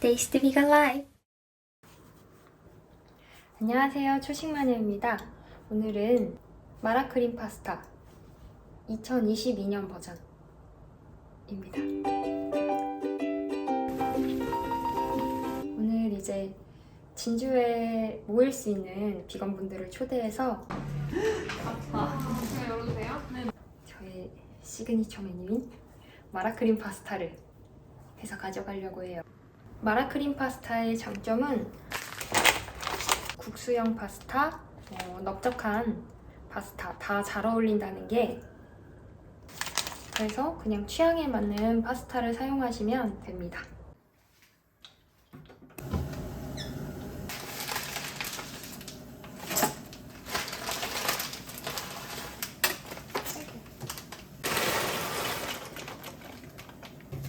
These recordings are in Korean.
Taste Big Alive. 안녕하세요. 초식마녀입니다. 오늘은 마라크림 파스타 2022년 버전입니다. 오늘 이제 진주에 모일 수 있는 비건분들을 초대해서 제가 열어주세요. 네. 저의 시그니처 메뉴인 마라크림 파스타를 해서 가져가려고 해요. 마라크림 파스타의 장점은 국수형 파스타, 어, 넓적한 파스타 다 잘 어울린다는 게 그래서 그냥 취향에 맞는 파스타를 사용하시면 됩니다.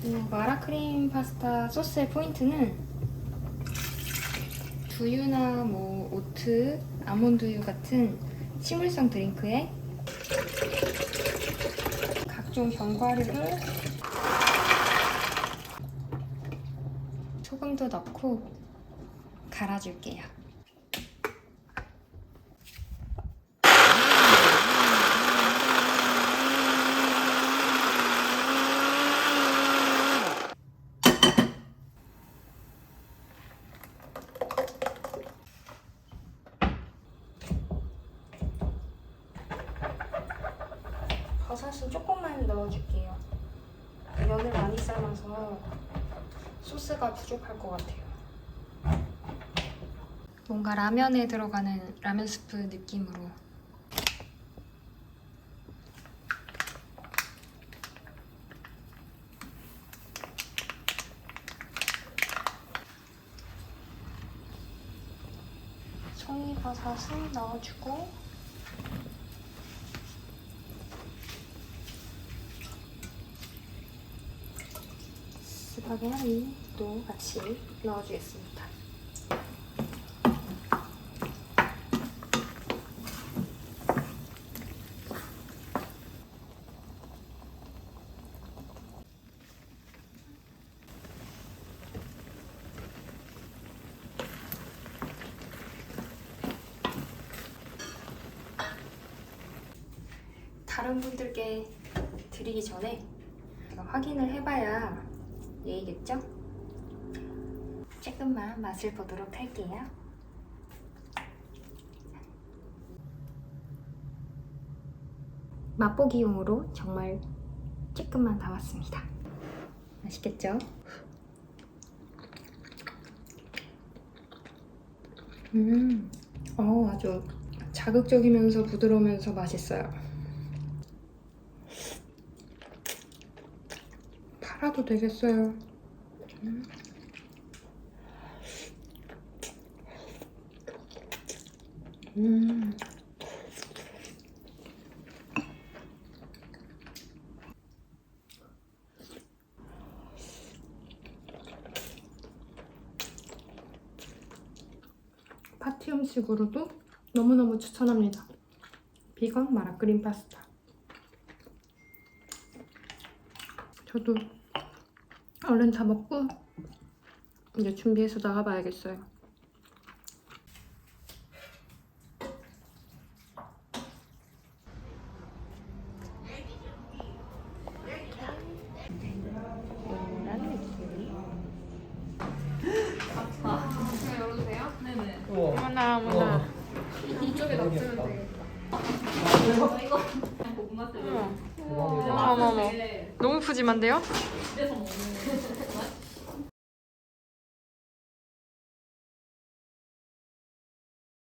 이 마라 크림 파스타 소스의 포인트는 두유나 뭐 오트, 아몬드유 같은 식물성 드링크에 각종 견과류를 소금도 넣고 갈아줄게요. 버섯은 조금만 넣어줄게요. 면을 많이 삶아서 소스가 부족할 것 같아요. 뭔가 라면에 들어가는 라면 스프 느낌으로 송이버섯을 넣어주고 파게티도 같이 넣어주겠습니다. 다른 분들께 드리기 전에 확인을 해봐야 예의겠죠? 조금만 맛을 보도록 할게요. 맛보기용으로 정말 조금만 담았습니다. 맛있겠죠? 음, 어, 아주 자극적이면서 부드러우면서 맛있어요. 팔아도 되겠어요. 음. 음. 파티 음식으로도 너무너무 추천합니다. 비건 마라크림 파스타. 저도 얼른 다 먹고 이제 준비해서 나가봐야겠어요. 어머나 어머나. 이쪽에 놔주면 되겠다. 어머 어머 너무 푸짐한데요?